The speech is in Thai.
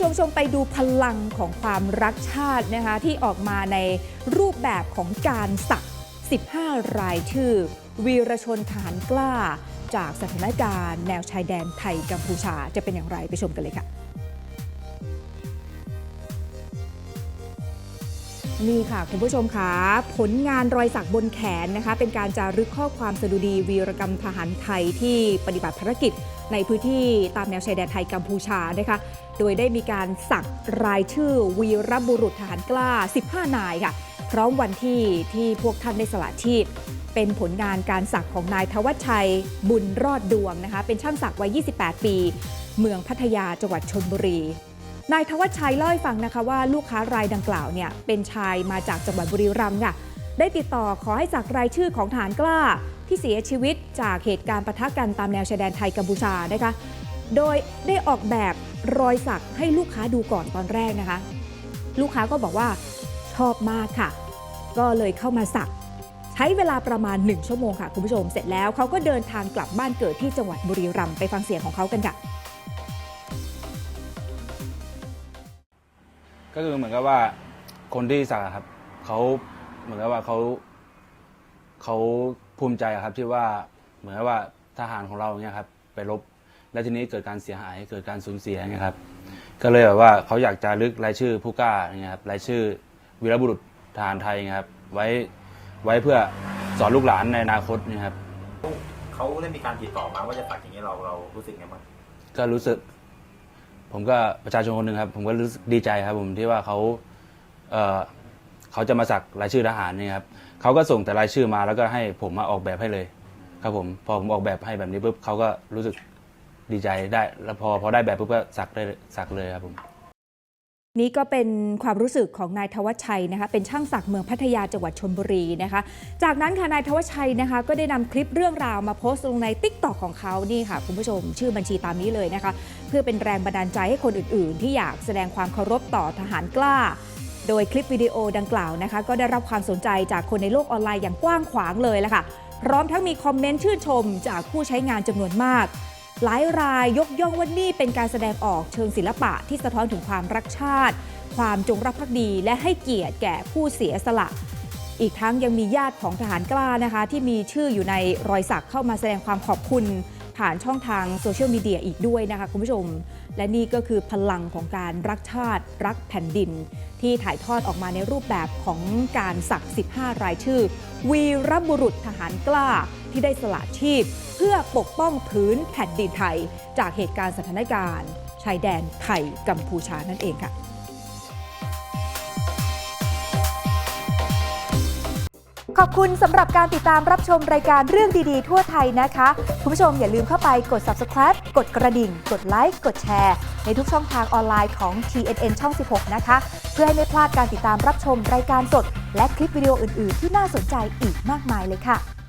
ชมชมไปดูพลังของความรักชาตินะคะที่ออกมาในรูปแบบของการสัก 15 รายชื่อ วีรชนฐานกล้า จากสถานการณ์ แนวชายแดนไทยกัมพูชาจะเป็นอย่างไรไปชมกันเลยค่ะ นี่ค่ะ คุณผู้ชมคะผลงานรอยสักบนแขนนะคะ เป็นการจารึกข้อความสดุดีวีรกรรมทหารไทยที่ปฏิบัติภารกิจ ในพื้นที่ตามแนวชายแดนไทยกัมพูชานะคะ โดยได้มีการสักรายชื่อวีรบุรุษทหารกล้า 15 นายค่ะ พร้อมวันที่ที่พวกท่านได้สละชีพ เป็นผลงานการสักของนายทวัชชัยบุญรอดดวงนะคะ เป็นช่างสักวัย 28 ปี เมืองพัทยาจังหวัดชนบุรี นายทวัชชัยเล่าให้ฟังนะคะว่าลูกค้ารายดังกล่าวเนี่ยเป็นชายมาจากจังหวัดบุรีรัมย์ค่ะได้ติดต่อขอให้สักรายชื่อของฐานกล้า ที่เสียชีวิตจากเหตุการณ์ปะทะกันตามแนวชายแดนไทยกัมพูชานะคะ โดยได้ออกแบบรอยสักให้ลูกค้าดูก่อนตอนแรกนะคะ ลูกค้าก็บอกว่าชอบมากค่ะ ก็เลยเข้ามาสัก ใช้เวลาประมาณ 1 ชั่วโมงค่ะคุณผู้ชม เสร็จแล้วเขาก็เดินทางกลับบ้านเกิดที่จังหวัดบุรีรัมย์ไปฟังเสียงของเขากันค่ะ ก็คือเหมือนกับว่าคนที่สักอะครับเขาเหมือนกับว่าเขาเขาภูมิใจอะครับที่ว่าเหมือนกับว่าทหารของเราเนี่ยครับไปรบแล้วทีนี้เกิดการเสียหายเกิดการสูญเสียเนี่ยครับก็เลยแบบว่าเขาอยากจะลึกรายชื่อผู้กล้าเนี่ยครับรายชื่อวีรบุรุษทหารไทยเนี่ยครับไว้ไว้เพื่อสอนลูกหลานในอนาคตเนะครับ เขาได้มีการติดต่อมาว่าจะตัดอย่างนี้เราเรารู้สึกไงบ้างก็รู้สึก ผมก็ประชาชนคนหนึ่งครับ ผมก็รู้สึกดีใจครับ ผมที่ว่าเขาเอ่อเขาจะมาสักรายชื่อทหารนี่ครับเขาก็ส่งแต่รายชื่อมาแล้วก็ให้ผมมาออกแบบให้เลย ครับผมพอผมออกแบบให้แบบนี้ปุ๊บเขาก็รู้สึกดีใจได้ แล้วพอพอได้แบบปุ๊บก็สักได้สักเลยครับผม นี่ก็เป็นความรู้สึกของนายทวัชชัยนะคะ เป็นช่างสักดิ์เมืองพัทยาจังหวัดชนบุรีนะคะ จากนั้นค่ะนายทวัชชัยนะคะ ก็ได้นำคลิปเรื่องราวมาโพสต์ลงใน t ิ k t o k ของเขานี่ค่ะ คุณผู้ชม ชื่อบัญชีตามนี้เลยนะคะ เพื่อเป็นแรงบันดาลใจให้คนอื่น ๆ ที่อยากแสดงความเคารพต่อทหารกล้า โดยคลิปวิดีโอดังกล่าวนะคะ ก็ได้รับความสนใจจากคนในโลกออนไลน์อย่างกว้างขวางเลยละค่ะ พร้อมทั้งมีคอมเมนต์ชื่นชมจากผู้ใช้งานจำนวนมาก หลายรายยกย่องว่านี่เป็นการแสดงออกเชิงศิลปะที่สะท้อนถึงความรักชาติ ความจงรักภักดี และให้เกียรติแก่ผู้เสียสละ อีกทั้งยังมีญาติของทหารกล้านะคะ ที่มีชื่ออยู่ในรอยสักเข้ามาแสดงความขอบคุณผ่านช่องทางโซเชียลมีเดียอีกด้วยนะคะคุณผู้ชม และนี่ก็คือพลังของการรักชาติรักแผ่นดิน ที่ถ่ายทอดออกมาในรูปแบบของการสัก 15 รายชื่อ วีรบุรุษทหารกล้า ที่ได้สละชีพ เพื่อปกป้องพื้นแผ่นดินไทย จากเหตุการณ์สถานการณ์ ชายแดนไทยกัมพูชานั่นเองค่ะขอบคุณสำหรับการติดตามรับชมรายการเรื่องดีๆ ทั่วไทยนะคะ คุณผู้ชมอย่าลืมเข้าไปกด subscribe กดกระดิ่ง กดไลค์ กดแชร์ ในทุกช่องทางออนไลน์ของ TNN ช่อง 16 นะคะ เพื่อให้ไม่พลาดการติดตามรับชมรายการสด และคลิปวิดีโออื่น ๆ ที่น่าสนใจอีกมากมายเลยค่ะ